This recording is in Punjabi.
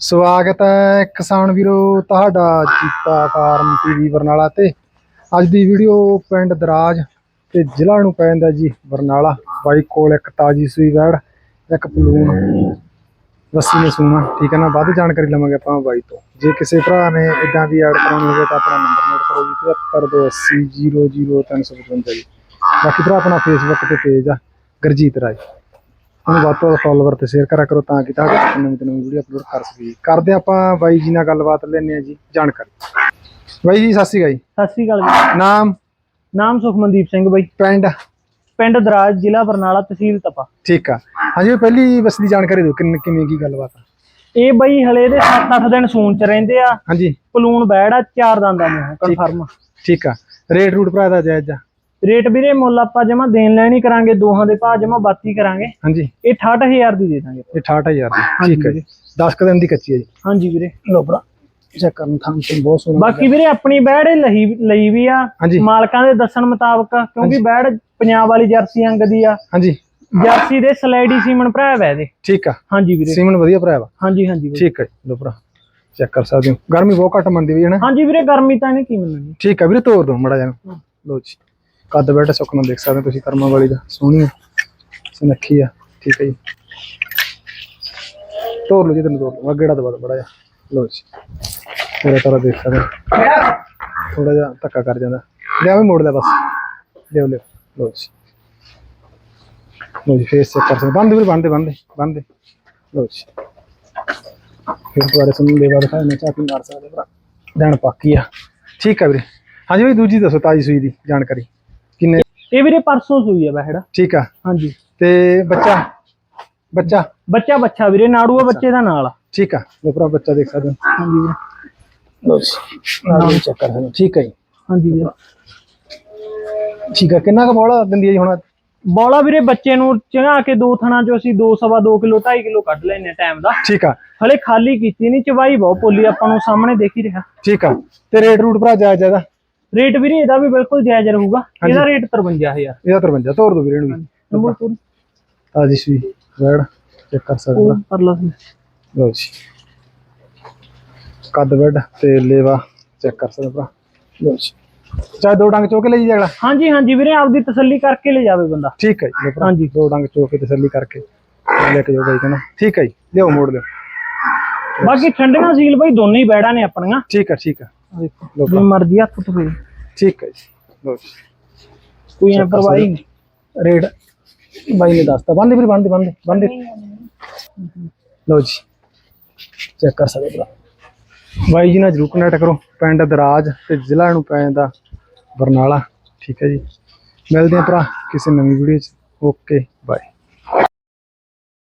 ਸਵਾਗਤ ਹੈ ਕਿਸਾਨ ਵੀਰੋ ਤੁਹਾਡਾ ਜੀਤਾ ਫਾਰਮ ਟੀਵੀ ਬਰਨਾਲਾ ਤੇ। ਅੱਜ ਦੀ ਵੀਡੀਓ ਪਿੰਡ ਦਰਾਜ ਤੇ ਜ਼ਿਲ੍ਹਾ ਨੂੰ ਪੈ ਜਾਂਦਾ ਜੀ ਬਰਨਾਲਾ। ਬਾਈ ਕੋਲ ਇੱਕ ਤਾਜੀ ਸੂਈ ਵੈੜ, ਇੱਕ ਪਲੂਨ ਲੱਸੀ ਨੇ ਸੂਣਾ। ਠੀਕ ਹੈ ਨਾ, ਵੱਧ ਜਾਣਕਾਰੀ ਲਵਾਂਗੇ ਆਪਾਂ ਬਾਈ ਤੋਂ। ਜੇ ਕਿਸੇ ਭਰਾ ਨੇ ਇਦਾਂ ਦੀ ਐਡ ਕਰਾਉਣੀ ਹੋਵੇ ਤਾਂ ਆਪਣਾ ਨੰਬਰ ਨੋਟ ਕਰੋ ਜੀ 782800355 ਜੀ। ਬਾਕੀ ਭਰਾ ਆਪਣਾ ਫੇਸਬੁੱਕ ਤੇ ਪੇਜ ਆ, ਗੁਰਜੀਤ ਰਾਜ ਉਹਨੂੰ ਵੱਧ ਤੋਂ ਵੱਧ ਫਾਲੋਵਰ ਤੇ ਸ਼ੇਅਰ ਕਰਿਆ ਕਰੋ ਤਾਂ ਕਿ ਤੱਕ ਨਵੀਂ ਤੋਂ ਨਵੀਂ ਵੀਡੀਓ ਅਪਲੋਡ ਕਰ ਸਕੀਏ। ਕਰਦੇ ਆਪਾਂ ਬਾਈ ਜੀ ਨਾਲ ਗੱਲਬਾਤ ਲੈਣੇ ਆ ਜੀ ਜਾਣਕਾਰੀ। ਬਾਈ ਜੀ ਸਤਿ ਸ਼੍ਰੀ ਅਕਾਲ ਜੀ। ਸਤਿ ਸ੍ਰੀ ਅਕਾਲ ਜੀ। ਨਾਮ? ਨਾਮ ਸੁਖਮਨਦੀਪ ਸਿੰਘ ਬਾਈ। ਪਿੰਡ? ਪਿੰਡ ਦਰਾਜ ਜ਼ਿਲ੍ਹਾ ਬਰਨਾਲਾ ਤਹਿਸੀਲ ਤਪਾ। ਠੀਕ ਆ। ਹਾਂਜੀ ਪਹਿਲੀ ਬਸ ਦੀ ਜਾਣਕਾਰੀ ਦਿਓ ਕਿੰਨ ਕਿਵੇਂ ਕੀ ਗੱਲਬਾਤ ਆ? ਇਹ ਬਾਈ ਹਲੇ ਦੇ 7-8 ਦਿਨ ਸੂਣ ਚ ਰਹਿੰਦੇ ਆ। ਹਾਂਜੀ। ਪਲੂਣ ਬੈੜ ਆ ਚਾਰ ਦੰਦਾਂ ਮੂੰਹ ਕਨਫਰਮ ਠੀਕ ਆ। ਰੇਟ ਰੂਟ ਭਰਾ ਦਾ ਜਾਇਜ਼ ਆ? ਰੇਟ ਵੀਰੇ ਮੁੱਲ ਆਪਾਂ ਜਮਾ ਦੇਣ ਲੈਣ ਹੀ ਕਰਾਂਗੇ ਦੋਹਾਂ ਦੇ ਭਾਅ ਜਮਾ ਬਾਤੀ ਕਰਾਂਗੇ। ਹਾਂਜੀ। ਇਹ 68000 ਦੀ ਦੇ ਦਾਂਗੇ ਇਹ 68000 ਦੀ। ਠੀਕ ਹੈ ਜੀ। 10 ਕੁ ਦਿਨ ਦੀ ਕੱਚੀ ਹੈ ਜੀ। ਹਾਂਜੀ ਵੀਰੇ। ਲੋ ਭਰਾ ਚੈੱਕ ਕਰਨ ਥਾਂ ਤੇ ਬਹੁਤ ਸੋਹਣਾ ਬਾਕੀ ਵੀਰੇ ਆਪਣੀ ਬੈੜ ਲਈ ਲਈ ਵੀ ਆ। ਮਾਲਕਾਂ ਦੇ ਦੱਸਣ ਮੁਤਾਬਕ ਕਿਉਂਕਿ ਬੈੜ ਪੰਜਾਬ ਵਾਲੀ ਜਰਸੀ ਅੰਗ ਦੀ ਆ। ਹਾਂਜੀ। ਜਰਸੀ ਦੇ ਸਲੈਡੀ ਸੀਮਨ ਭਰਾ ਵੈ ਦੇ ਠੀਕ ਆ। ਹਾਂਜੀ ਵੀਰੇ। ਸੀਮਨ ਵਧੀਆ ਭਰਾ ਵਾ। ਹਾਂਜੀ ਹਾਂਜੀ ਠੀਕ ਹੈ ਜੀ, ਲੋ ਭਰਾ ਚੈੱਕ ਕਰ ਸਕਦੇ ਹੋ। ਗਰਮੀ ਬਹੁਤ ਘੱਟ ਮੰਦੀ ਵੀ ਹੈ ਨਾ। ਹਾਂਜੀ ਵੀਰੇ ਗਰਮੀ ਤਾਂ ਨਹੀਂ ਕੀ ਮੰਨਣੀ। ਠੀਕ ਹੈ ਵੀਰੇ ਤੋਰ ਦੋ ਮੜਾ ਜਾਨ ਲੋ ਜੀ। ਕੱਦ ਬੈਠ ਸੁੱਕਣਾ ਦੇਖ ਸਕਦੇ ਹੋ ਤੁਸੀਂ, ਕਰਮਾ ਵਾਲੀ ਦਾ, ਸੋਹਣੀ ਆ, ਸੁਨੱਖੀ ਆ, ਠੀਕ ਹੈ ਜੀ। ਤੋਰ ਲਓ ਜੀ, ਤੈਨੂੰ ਤੋਰ ਲਓ। ਅੱਗੇੜਾ ਦਬਾ ਦੋ ਬੜਾ ਜਾ ਲੋ ਜੀ। ਪੂਰਾ ਤਰ੍ਹਾਂ ਦੇਖ ਸਕਦੇ ਥੋੜਾ ਜਿਹਾ ਧੱਕਾ ਕਰ ਜਾਂਦਾ। ਲਿਆ ਵੀ ਮੋੜ ਲੈ ਬਸ। ਲਿਓ ਲਿਓ ਲੋ ਜੀ। ਲੋ ਜੀ ਫੇਸ ਚੈੱਕ ਕਰ ਸਕਦੇ ਬੰਦ ਵੀਰੇ ਬੰਦ ਦੇ ਬੰਦ ਲੋ ਜੀ। ਫਿਰ ਦੁਬਾਰਾ ਤੁਹਾਨੂੰ ਲੇਵਾ ਬਾਅਦ ਖਾਣੇ ਚਾਪੀ ਮਾਰ ਸਕਦੇ ਭਰਾ। ਦੇਣ ਪੱਕੀ ਆ। ਠੀਕ ਆ ਵੀਰੇ। ਹਾਂਜੀ ਵੀ ਦੂਜੀ ਦੱਸੋ, ਤਾਜੀ ਸੂਈ ਦੀ ਜਾਣਕਾਰੀ। ਕਿੰਨੇ? ਇਹ ਵੀਰੇ ਪਰਸੋਂ ਸੂਈ ਆ ਬੈੜ ਠੀਕ ਆ। ਹਾਂਜੀ। ਤੇ ਬੱਚਾ? ਬੱਚਾ? ਬੱਚਾ ਬੱਚਾ ਵੀਰੇ ਨਾੜੂਆ ਬੱਚੇ ਦਾ ਨਾਲ ਆ। ਠੀਕ ਆ। ਲੋ ਭਰਾ ਬੱਚਾ ਦੇਖ ਸਕਦੇ ਹੋ। ਹਾਂਜੀ ਵੀਰੇ। ਲੋ ਜੀ ਵੀ ਚੈੱਕ ਕਰ ਸਕਦੇ ਹੋ। ਠੀਕ ਆ ਜੀ। ਹਾਂਜੀ ਵੀਰੇ। ਠੀਕ ਆ। ਕਿੰਨਾ ਕੁ ਬੋਲਾ ਦਿੰਦੀ ਹੈ ਜੀ ਹੁਣ? ਬੋਲਾ ਵੀਰੇ ਬੱਚੇ ਨੂੰ ਚੰਗਾ ਕੇ ਦੋ ਥਣਾ ਚੋਂ ਅਸੀਂ 2 ਸਵਾ 2 ਕਿਲੋ 2.5 ਕਿਲੋ ਕੱਢ ਲੈਨੇ ਟਾਈਮ ਦਾ। ਠੀਕ ਆ। ਹਲੇ ਖਾਲੀ ਕੀਤੀ ਨਹੀਂ ਚਵਾਈ ਬਹੁਤ ਪੋਲੀ ਆਪਾਂ ਨੂੰ ਸਾਹਮਣੇ ਦੇਖ ਹੀ ਰਿਹਾ। ਠੀਕ ਆ। ਤੇ ਰੇਟ ਰੂਟ ਭਰਾ ਜਾਇਜ਼ ਜ਼ਿਆਦਾ ਰੇਟ ਵੀਰੇ ਇਹਦਾ ਵੀ ਬਿਲਕੁਲ ਜਾਇਜ਼ ਰਹੂਗਾ। ਇਹਦਾ ਰੇਟ 53000 ਇਹਦਾ 53 ਤੋਰ ਦੋ ਵੀਰੇ ਨੂੰ ਪੂਰੀ ਤਾਜੀ ਸੂਈ ਵੜ ਚੈੱਕ ਕਰ ਸਕਦੇ। ਪਰਲਾ ਸੀ। ਲੋ ਜੀ। ਕੱਦ ਬੈਡ ਤੇ ਲੇਵਾ ਚੈੱਕ ਕਰ ਸਕਦੇ ਭਰਾ। ਲੋ ਜੀ। ਚਾਹੇ ਦੋ ਡੰਗ ਚੋ ਕੇ ਲਈ ਜਾਗਲਾ ਹਾਂਜੀ ਹਾਂਜੀ ਵੀਰੇ ਆਪਦੀ ਤਸੱਲੀ ਕਰਕੇ ਲੈ ਜਾਵੇ ਬੰਦਾ। ਠੀਕ ਹੈ ਜੀ ਲਓ ਹਾਂਜੀ। ਦੋ ਡੰਗ ਚੋ ਕੇ ਤਸੱਲੀ ਕਰਕੇ ਲੈ ਕੇ ਜਾਓ ਬਾਈ ਕਹਿੰਦਾ। ਠੀਕ ਹੈ ਜੀ ਲਿਓ ਮੋੜ ਲਿਓ ਬਾਕੀ ਠੰਡੀਆਂ ਸੀਲ ਬਾਈ ਦੋਨੇ ਹੀ ਬੈੜਾਂ ਨੇ ਆਪਣੀਆਂ। ਠੀਕ ਹੈ ਠੀਕ ਹੈ। ਦੇਖੋ ਜੇ ਮਰਜ਼ੀ ਹੱਥ ਤੋਂ ਫੇਰ ਠੀਕ ਹੈ ਜੀ। ਲੋ ਕੋਈ ਐ ਪਰਵਾਹੀ ਰੇਟ ਬਾਈ ਨੇ ਦੱਸਤਾ। ਬੰਦੇ ਵੀਰ ਬੰਦੇ ਬੰਦੇ ਬੰਦੇ ਲੋ ਜੀ। ਚੈੱਕ ਕਰ ਸਕਦੇ ਭਰਾ। ਬਾਈ ਜੀ ਨਾਲ ਜਰੂਰ ਕਨੈਕਟ ਕਰੋ। ਪਿੰਡ ਦਰਾਜ ਤੇ ਜ਼ਿਲ੍ਹਾ ਨੂੰ ਪੈ ਜਾਂਦਾ ਬਰਨਾਲਾ। ਠੀਕ ਹੈ ਜੀ। ਮਿਲਦੇ ਹਾਂ ਭਰਾ ਕਿਸੇ ਨਵੀਂ ਵੀਡੀਓ 'ਚ। ਓਕੇ।